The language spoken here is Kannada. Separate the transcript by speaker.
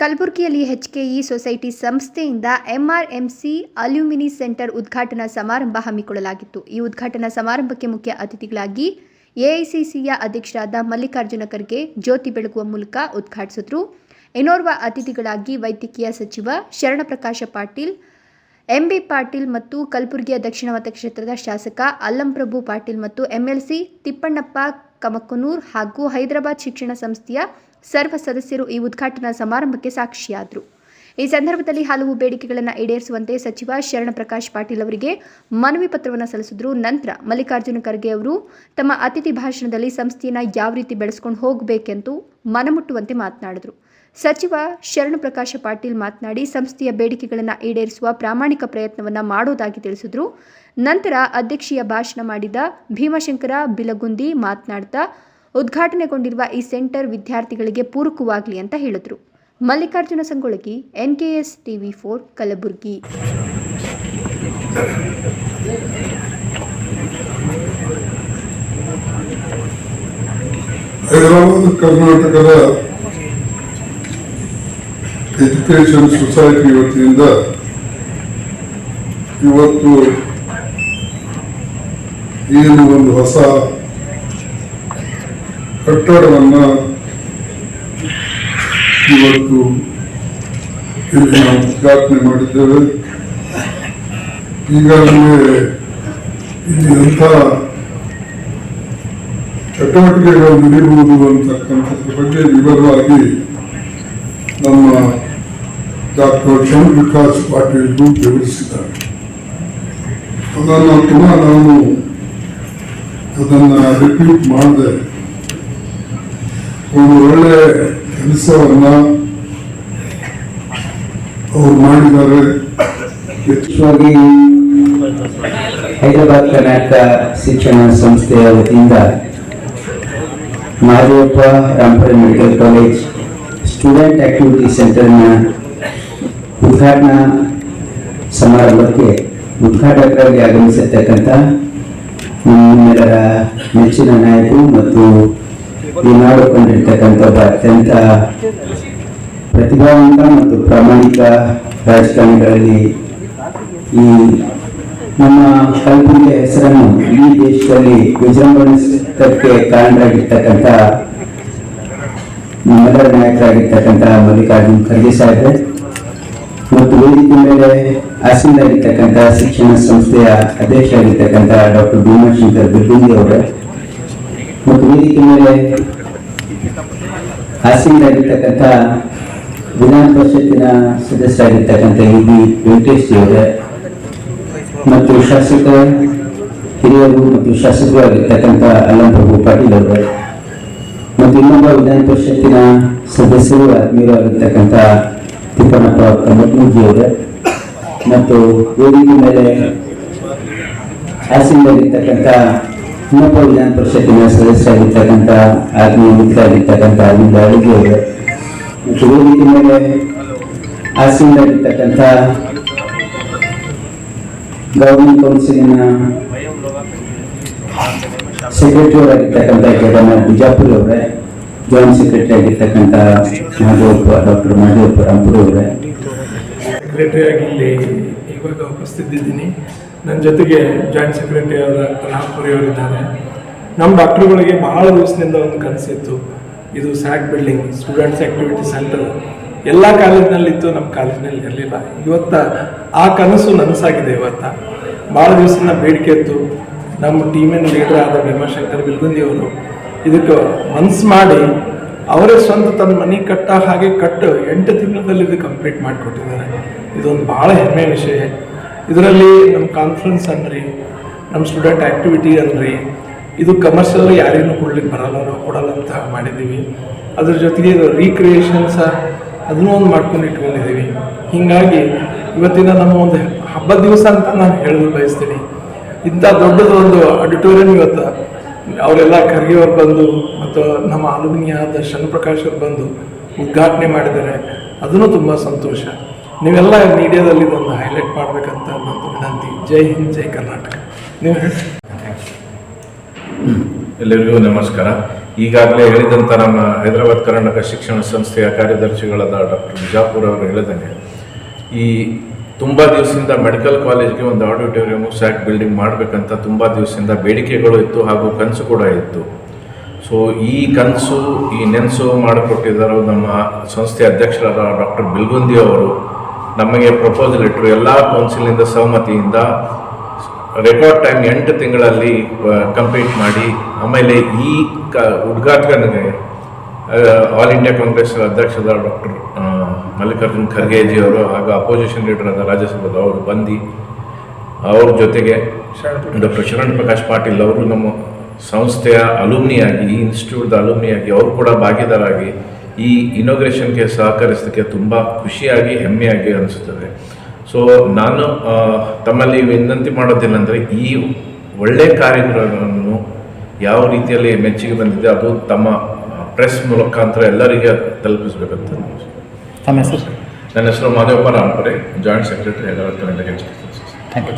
Speaker 1: ಕಲಬುರಗಿಯಲ್ಲಿ ಎಚ್ಕೆಇ ಸೊಸೈಟಿ ಸಂಸ್ಥೆಯಿಂದ ಎಂಆರ್ಎಂಸಿ ಅಲ್ಯೂಮಿನಿ ಸೆಂಟರ್ ಉದ್ಘಾಟನಾ ಸಮಾರಂಭ ಹಮ್ಮಿಕೊಳ್ಳಲಾಗಿತ್ತು. ಈ ಉದ್ಘಾಟನಾ ಸಮಾರಂಭಕ್ಕೆ ಮುಖ್ಯ ಅತಿಥಿಗಳಾಗಿ ಎಐಸಿಸಿಯ ಅಧ್ಯಕ್ಷರಾದ ಮಲ್ಲಿಕಾರ್ಜುನ ಖರ್ಗೆ ಜ್ಯೋತಿ ಬೆಳಗುವ ಮೂಲಕ ಉದ್ಘಾಟಿಸಿದ್ರು. ಇನ್ನೋರ್ವ ಅತಿಥಿಗಳಾಗಿ ವೈದ್ಯಕೀಯ ಸಚಿವ ಶರಣಪ್ರಕಾಶ ಪಾಟೀಲ್ ಎಂಬಿ ಪಾಟೀಲ್ ಮತ್ತು ಕಲಬುರಗಿಯ ದಕ್ಷಿಣ ಮತಕ್ಷೇತ್ರದ ಶಾಸಕ ಅಲ್ಲಂಪ್ರಭು ಪಾಟೀಲ್ ಮತ್ತು ಎಂಎಲ್ಸಿ ತಿಪ್ಪಣ್ಣಪ್ಪ ಕಮಕನೂರ್ ಹಾಗೂ ಹೈದರಾಬಾದ್ ಶಿಕ್ಷಣ ಸಂಸ್ಥೆಯ ಸರ್ವ ಸದಸ್ಯರು ಈ ಉದ್ಘಾಟನಾ ಸಮಾರಂಭಕ್ಕೆ ಸಾಕ್ಷಿಯಾದರು. ಈ ಸಂದರ್ಭದಲ್ಲಿ ಹಲವು ಬೇಡಿಕೆಗಳನ್ನು ಈಡೇರಿಸುವಂತೆ ಸಚಿವ ಶರಣಪ್ರಕಾಶ್ ಪಾಟೀಲ್ ಅವರಿಗೆ ಮನವಿ ಪತ್ರವನ್ನು ಸಲ್ಲಿಸಿದ್ರು. ನಂತರ ಮಲ್ಲಿಕಾರ್ಜುನ ಖರ್ಗೆ ಅವರು, ತಮ್ಮ ಅತಿಥಿ ಭಾಷಣದಲ್ಲಿ ಸಂಸ್ಥೆಯನ್ನು ಯಾವ ರೀತಿ ಬೆಳೆಸ್ಕೊಂಡು ಹೋಗಬೇಕೆಂದು ಮನಮುಟ್ಟುವಂತೆ ಮಾತನಾಡಿದರು. ಸಚಿವ ಶರಣಪ್ರಕಾಶ ಪಾಟೀಲ್ ಮಾತನಾಡಿ, ಸಂಸ್ಥೆಯ ಬೇಡಿಕೆಗಳನ್ನು ಈಡೇರಿಸುವ ಪ್ರಾಮಾಣಿಕ ಪ್ರಯತ್ನವನ್ನು ಮಾಡೋದಾಗಿ ತಿಳಿಸಿದರು. ನಂತರ ಅಧ್ಯಕ್ಷೀಯ ಭಾಷಣ ಮಾಡಿದ ಭೀಮಶಂಕರ ಬಿಲಗುಂದಿ ಮಾತನಾಡ್ತಾ, ಉದ್ಘಾಟನೆಗೊಂಡಿರುವ ಈ ಸೆಂಟರ್ ವಿದ್ಯಾರ್ಥಿಗಳಿಗೆ ಪೂರಕವಾಗಲಿ ಅಂತ ಹೇಳಿದರು. Mallikarjuna Sangolagi NKS TV four, Kalaburagi.
Speaker 2: ಕರ್ನಾಟಕದ ಎಜುಕೇಶನ್ ಸೊಸೈಟಿ ವತಿಯಿಂದ ಇವತ್ತು ಏನು ಒಂದು ಹೊಸ ಕಟ್ಟಡವನ್ನು ಇವತ್ತು ಇಲ್ಲಿ ನಾವು ಉದ್ಘಾಟನೆ ಮಾಡಿದ್ದೇವೆ. ಈಗಾಗಲೇ ಇಲ್ಲಿ ಎಂಥ ಚಟುವಟಿಕೆಗಳು ನಡೆಯುವುದು ಅಂತಕ್ಕಂಥದ್ರ ಬಗ್ಗೆ ವಿವರವಾಗಿ ನಮ್ಮ ಡಾಕ್ಟರ್ ಚಂದ್ರವಿಕಾಸ್ ಪಾಟೀಲ್ರು ವಿವರಿಸಿದ್ದಾರೆ ಅದನ್ನು ಪುನಃ ನಾನು ಅದನ್ನು ರಿಪೀಟ್ ಮಾಡಿದೆ. ಒಂದು ಒಳ್ಳೆ ಕೆಲಸವನ್ನು ಅವರು ಮಾಡಿದ್ದಾರೆ.
Speaker 3: ಹೆಚ್ಚಾಗಿ ಹೈದರಾಬಾದ್ ಕರ್ನಾಟಕ ಶಿಕ್ಷಣ ಸಂಸ್ಥೆಯ ವತಿಯಿಂದ Mahadevappa Rampura medical college student activity ಸೆಂಟರ್ನ ಉದ್ಘಾಟನಾ ಸಮಾರಂಭಕ್ಕೆ ಉದ್ಘಾಟಕರಾಗಿ ಆಗಮಿಸಿರ್ತಕ್ಕಂಥ ನಮ್ಮೆಲ್ಲರ ನೆಚ್ಚಿನ ನಾಯಕರು ಮತ್ತು ಈ ನಾಡು ಒಬ್ಬ ಅತ್ಯಂತ ಪ್ರತಿಭಾವಂತ ಮತ್ತು ಪ್ರಾಮಾಣಿಕ ರಾಜಕಾರಣಿಗಳಲ್ಲಿ ಈ ನಮ್ಮ ಕಲಬುರಗಿಯ ಹೆಸರನ್ನು ಈ ದೇಶದಲ್ಲಿ ವಿಜೃಂಭಣಿಸಕ್ಕೆ ಕಾರಣರಾಗಿರ್ತಕ್ಕಂಥ ನಮ್ಮೆಲ್ಲರ ನಾಯಕರಾಗಿರ್ತಕ್ಕಂಥ ಮಲ್ಲಿಕಾರ್ಜುನ್ ಖರ್ಗೆ ಸಾಹೇಬ್ರೆ ವೇದಿಕೆ ಮೇಲೆ ಆಸೀನರಾಗಿರ್ತಕ್ಕಂಥ ಶಿಕ್ಷಣ ಸಂಸ್ಥೆಯ ಅಧ್ಯಕ್ಷರಾಗಿರ್ತಕ್ಕಂಥ ಡಾಕ್ಟರ್ ಭೀಮಾಶಂಕರ್ ಬಿರ್ಗುಂದಿ ಅವರೇ. ಮತ್ತು ವೇದಿಕೆ ಮೇಲೆ ಆಸೀನರಾಗಿರ್ತಕ್ಕಂಥ ವಿಧಾನ ಪರಿಷತ್ತಿನ ಸದಸ್ಯರಾಗಿರ್ತಕ್ಕಂಥ ಇ ಬಿ ವೆಂಕಟೇಶ್ ಅವರೇ. ಮತ್ತು ಶಾಸಕ ಹಿರಿಯರು ಮತ್ತು ಶಾಸಕರಾಗಿರ್ತಕ್ಕಂಥ ಅಲ್ಲಂಪ್ರಭು ಪಾಟೀಲ್ ಅವರು. ಮತ್ತು ಇನ್ನೊಬ್ಬ ವಿಧಾನ ಪರಿಷತ್ತಿನ ಸದಸ್ಯರು ಆತ್ಮೀಯರಾಗಿರ್ತಕ್ಕಂಥ ತಿಪ್ಪಣ್ಣಪ್ಪ ಕಮಟ್ಮೂರ್ಜಿ ಇದೆ ಮತ್ತು ವೇದಿಕೆ ಮೇಲೆ ಆಸೀನರಾಗಿರ್ತಕ್ಕಂಥ ಇನ್ನೊಬ್ಬ ವಿಧಾನ ಪರಿಷತ್ತಿನ ಸದಸ್ಯರಾಗಿರ್ತಕ್ಕಂಥ, ಆತ್ಮೀಯ ಮಿತ್ರರಾಗಿರ್ತಕ್ಕಂಥ ಅರವಿಂದ ಅಡುಗೆ ಅವರೇ ಮತ್ತು ವೇದಿಕೆ ಮೇಲೆ ಆಸೀನರಾಗಿರ್ತಕ್ಕಂಥ ಗೌರ್ಮೆಂಟ್ ಕೌನ್ಸಿಲಿನ ಸೆಕ್ರೆಟರಿ ಅವರಾಗಿರ್ತಕ್ಕಂಥ ಕೇದಾರ್ನಾಥ್ ಬಿಜಾಪುರ್ ಅವರೇ. ಜಾಯಿಂಟ್ ಸೆಕ್ರೆಟರಿ ಆಗಿರ್ತಕ್ಕಂಥ ಮಾಧವಪ್ಪ ಡಾಕ್ಟರ್ ಮಾಧವಪ್ಪ ರಾಂಪುರ ಅವರೇ
Speaker 4: ಸೆಕ್ರೆಟರಿ ಆಗಿ ಇಲ್ಲಿ ಇವಾಗ ಉಪಸ್ಥಿತಿದ್ದೀನಿ. ನನ್ನ ಜೊತೆಗೆ ಜಾಯಿಂಟ್ ಸೆಕ್ರೆಟರಿ ಅವರ ರಾಮ್ಪುರಿ ಅವರಿದ್ದಾರೆ. ನಮ್ಮ ಡಾಕ್ಟ್ರುಗಳಿಗೆ ಬಹಳ ದಿವಸದಿಂದ ಒಂದು ಕನಸಿತ್ತು. ಇದು SAC building, students activity centre. ಎಲ್ಲ ಕಾಲೇಜಿನಲ್ಲಿತ್ತು ನಮ್ಮ ಕಾಲೇಜಿನಲ್ಲಿ ಇರಲಿಲ್ಲ. ಇವತ್ತ ಆ ಕನಸು ನನಸಾಗಿದೆ ಇವತ್ತ. ಭಾಳ ದಿವಸದಿಂದ ಬೇಡಿಕೆ ಇತ್ತು. ನಮ್ಮ ಟೀಮಿನ ಲೀಡರ್ ಆದ ಭೀಮಾಶಂಕರ್ ಬಿಲ್ಗುಂದಿ ಅವರು ಇದಕ್ಕೆ ಮನ್ಸು ಮಾಡಿ ಅವರೇ ಸ್ವಂತ ತನ್ನ ಮನೆ ಕಟ್ಟ ಹಾಗೆ ಕಟ್ಟು ಎಂಟು ತಿಂಗಳಲ್ಲಿ ಇದು ಕಂಪ್ಲೀಟ್ ಮಾಡಿಕೊಟ್ಟಿದ್ದಾರೆ. ಇದೊಂದು ಭಾಳ ಹೆಮ್ಮೆ ವಿಷಯ. ಇದರಲ್ಲಿ ನಮ್ಮ ಕಾನ್ಫರೆನ್ಸ್ ಅನ್ರಿ, ನಮ್ಮ ಸ್ಟೂಡೆಂಟ್ ಆ್ಯಕ್ಟಿವಿಟಿ ಅನ್ರಿ, ಇದು ಕಮರ್ಷಿಯಲ್ ಯಾರೇನು ಕೊಡ್ಲಿಕ್ಕೆ ಬರಲ್ಲ ಕೊಡಲ್ಲ ಅಂತ ಮಾಡಿದ್ದೀವಿ. ಅದ್ರ ಜೊತೆಗೆ ಇದು ರೀಕ್ರಿಯೇಷನ್ಸ ಅದನ್ನೂ ಒಂದು ಮಾಡ್ಕೊಂಡು ಇಟ್ಕೊಂಡಿದ್ದೀವಿ. ಹೀಗಾಗಿ ಇವತ್ತಿನ ನಮ್ಮ ಒಂದು ಹಬ್ಬದ ದಿವಸ ಅಂತ ನಾನು ಹೇಳಲು ಬಯಸ್ತೀನಿ. ಇಂಥ ದೊಡ್ಡದೊಂದು ಆಡಿಟೋರಿಯಂ ಇವತ್ತು ಅವರೆಲ್ಲ ಖರ್ಗೆ ಅವ್ರು ಬಂದು ಮತ್ತು ನಮ್ಮ ಅಲುಮಿನಿಯಾದ ಶರಣಪ್ರಕಾಶ್ ಅವರು ಬಂದು ಉದ್ಘಾಟನೆ ಮಾಡಿದ್ದಾರೆ. ಅದನ್ನು ತುಂಬ ಸಂತೋಷ. ನೀವೆಲ್ಲ ಮೀಡಿಯಾದಲ್ಲಿ ಇದೊಂದು ಹೈಲೈಟ್ ಮಾಡಬೇಕಂತ ನನ್ನ ವಿನಂತಿ. ಜೈ ಹಿಂದ್, ಜೈ ಕರ್ನಾಟಕ. ನೀವು
Speaker 5: ಎಲ್ಲರಿಗೂ ನಮಸ್ಕಾರ. ಈಗಾಗಲೇ ಹೇಳಿದಂಥ ನಮ್ಮ ಹೈದರಾಬಾದ್ ಕರ್ನಾಟಕ ಶಿಕ್ಷಣ ಸಂಸ್ಥೆಯ ಕಾರ್ಯದರ್ಶಿಗಳಾದ ಡಾಕ್ಟರ್ ಬಿಜಾಪುರ್ ಅವರು ಹೇಳಿದಂಗೆ ಈ ತುಂಬ ದಿವಸದಿಂದ ಮೆಡಿಕಲ್ ಕಾಲೇಜ್ಗೆ ಒಂದು ಆಡಿಟೋರಿಯಮು ಸ್ಯಾಕ್ ಬಿಲ್ಡಿಂಗ್ ಮಾಡಬೇಕಂತ ತುಂಬ ದಿವಸದಿಂದ ಬೇಡಿಕೆಗಳು ಇತ್ತು ಹಾಗೂ ಕನಸು ಕೂಡ ಇತ್ತು. ಸೊ ಈ ಕನಸು, ಈ ನೆನಸು ಮಾಡಿಕೊಟ್ಟಿದ್ದಾರೆ ನಮ್ಮ ಸಂಸ್ಥೆ ಅಧ್ಯಕ್ಷರಾದ ಡಾಕ್ಟರ್ ಬಿಲ್ಗುಂದಿ ಅವರು. ನಮಗೆ ಪ್ರಪೋಸಲ್ ಇಟ್ಟರು ಎಲ್ಲ ಕೌನ್ಸಿಲಿಂದ ಸಹಮತಿಯಿಂದ ರೆಕಾರ್ಡ್ ಟೈಮ್ ಎಂಟು ತಿಂಗಳಲ್ಲಿ ಕಂಪ್ಲೀಟ್ ಮಾಡಿ, ಆಮೇಲೆ ಈ ಕ ಉದ್ಘಾಟನೆಗೆ ಆಲ್ ಇಂಡಿಯಾ ಕಾಂಗ್ರೆಸ್ ಅಧ್ಯಕ್ಷರಾದ ಡಾಕ್ಟರ್ ಮಲ್ಲಿಕಾರ್ಜುನ್ ಖರ್ಗೆಜಿ ಅವರು ಹಾಗೂ ಅಪೋಸಿಷನ್ ಲೀಡರ್ ಆದ ರಾಜ್ಯಸಭಾದ ಅವರು ಬಂದು ಅವ್ರ ಜೊತೆಗೆ ಡಾಕ್ಟರ್ ಶರಣ್ ಪ್ರಕಾಶ್ ಪಾಟೀಲ್ ಅವರು ನಮ್ಮ ಸಂಸ್ಥೆಯ ಅಲುಮ್ನಿಯಾಗಿ ಈ ಇನ್ಸ್ಟಿಟ್ಯೂಟ್ದ ಅಲುಮ್ನಿಯಾಗಿ ಅವರು ಕೂಡ ಭಾಗಿದಾರಾಗಿ ಈ ಇನೋಗ್ರೇಷನ್ಗೆ ಸಹಕರಿಸೋದಕ್ಕೆ ತುಂಬ ಖುಷಿಯಾಗಿ ಹೆಮ್ಮೆಯಾಗಿ ಅನಿಸುತ್ತದೆ. ಸೊ ನಾನು ತಮ್ಮಲ್ಲಿ ವಿನಂತಿ ಮಾಡೋದೇನೆಂದರೆ ಈ ಒಳ್ಳೆಯ ಕಾರ್ಯಕ್ರಮವನ್ನು ಯಾವ ರೀತಿಯಲ್ಲಿ ಮೆಚ್ಚುಗೆ ಬಂದಿದೆ ಅದು ತಮ್ಮ ಪ್ರೆಸ್ ಮುಖಾಂತರ ಎಲ್ಲರಿಗೆ ತಲುಪಿಸಬೇಕಂತ
Speaker 6: ತಮ್ಮ ಹೆಸರು?
Speaker 5: ನನ್ನ ಹೆಸರು Madevappa Rampure joint secretary Karnataka education
Speaker 6: thank you